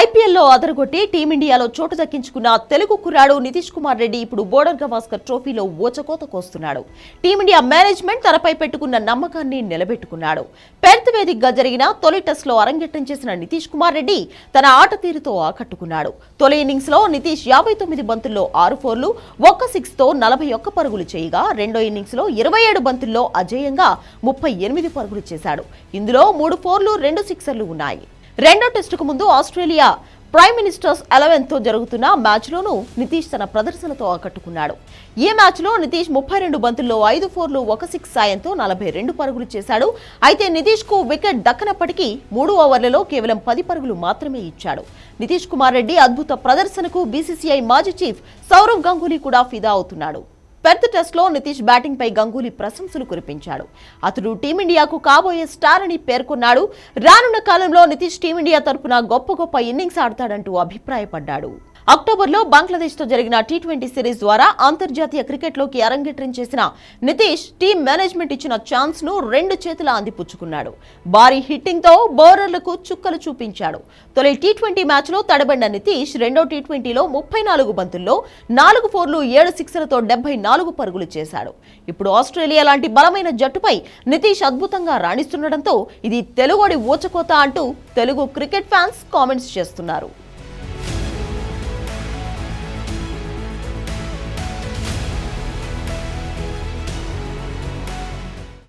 ఐపీఎల్లో అదరగొట్టి టీమిండియాలో చోటు దక్కించుకున్న తెలుగు కుర్రాడు నితీష్ కుమార్ రెడ్డి ఇప్పుడు బోర్డర్ గవాస్కర్ ట్రోఫీలో ఓచకోత కోస్తున్నాడు. టీమిండియా మేనేజ్మెంట్ తనపై పెట్టుకున్న నమ్మకాన్ని నిలబెట్టుకున్నాడు. పెర్త్ వేదికగా జరిగిన తొలి టెస్ట్లో అరంగేట్రం చేసిన నితీష్ కుమార్ రెడ్డి తన ఆట తీరుతో ఆకట్టుకున్నాడు. తొలి ఇన్నింగ్స్లో నితీష్ యాభై తొమ్మిది బంతుల్లో ఆరు ఫోర్లు ఒక్క సిక్స్తో నలభై ఒక్క పరుగులు చేయగా రెండో ఇన్నింగ్స్లో ఇరవై ఏడు బంతుల్లో అజేయంగా ముప్పై ఎనిమిది పరుగులు చేశాడు. ఇందులో మూడు ఫోర్లు రెండు సిక్సర్లు ఉన్నాయి. రెండో టెస్టుకు ముందు ఆస్ట్రేలియా ప్రైమ్ మినిస్టర్స్ ఎలెవెన్తో జరుగుతున్న మ్యాచ్లోనూ నితీష్ తన ప్రదర్శనతో ఆకట్టుకున్నాడు. ఈ మ్యాచ్లో నితీష్ ముప్పై రెండు బంతుల్లో ఐదు ఫోర్లు ఒక సిక్స్ సాయంతో నలభై రెండు పరుగులు చేశాడు. అయితే నితీష్కు వికెట్ దక్కనప్పటికీ మూడు ఓవర్లలో కేవలం పది పరుగులు మాత్రమే ఇచ్చాడు. నితీష్ కుమార్ రెడ్డి అద్భుత ప్రదర్శనకు బీసీసీఐ మాజీ చీఫ్ సౌరవ్ గంగూలీ కూడా ఫిదా అవుతున్నాడు. పెర్త్ టెస్ట్లో నితీష్ బ్యాటింగ్ పై గంగూలీ ప్రశంసలు కురిపించాడు. అతడు టీమిండియాకు కాబోయే స్టార్ అని పేర్కొన్నాడు. రానున్న కాలంలో నితీష్ టీమిండియా తరపున గొప్ప గొప్ప ఇన్నింగ్స్ ఆడతాడంటూ అభిప్రాయపడ్డాడు. అక్టోబర్లో బంగ్లాదేశ్తో జరిగిన టీ ట్వంటీ సిరీస్ ద్వారా అంతర్జాతీయ క్రికెట్లోకి అరంగేట్రం చేసిన నితీష్ టీం మేనేజ్మెంట్ ఇచ్చిన ఛాన్స్ను రెండు చేతుల అందిపుచ్చుకున్నాడు. భారీ హిట్టింగ్తో బౌలర్లకు చుక్కలు చూపించాడు. తొలి టీ ట్వంటీ మ్యాచ్లో తడబడిన నితీష్ రెండో టీ ట్వంటీలో ముప్పై నాలుగు బంతుల్లో నాలుగు ఫోర్లు ఏడు సిక్స్లతో డెబ్బై నాలుగు పరుగులు చేశాడు. ఇప్పుడు ఆస్ట్రేలియా లాంటి బలమైన జట్టుపై నితీష్ అద్భుతంగా రాణిస్తుండటంతో ఇది తెలుగోడి ఊచకోత అంటూ తెలుగు క్రికెట్ ఫ్యాన్స్ కామెంట్స్ చేస్తున్నారు.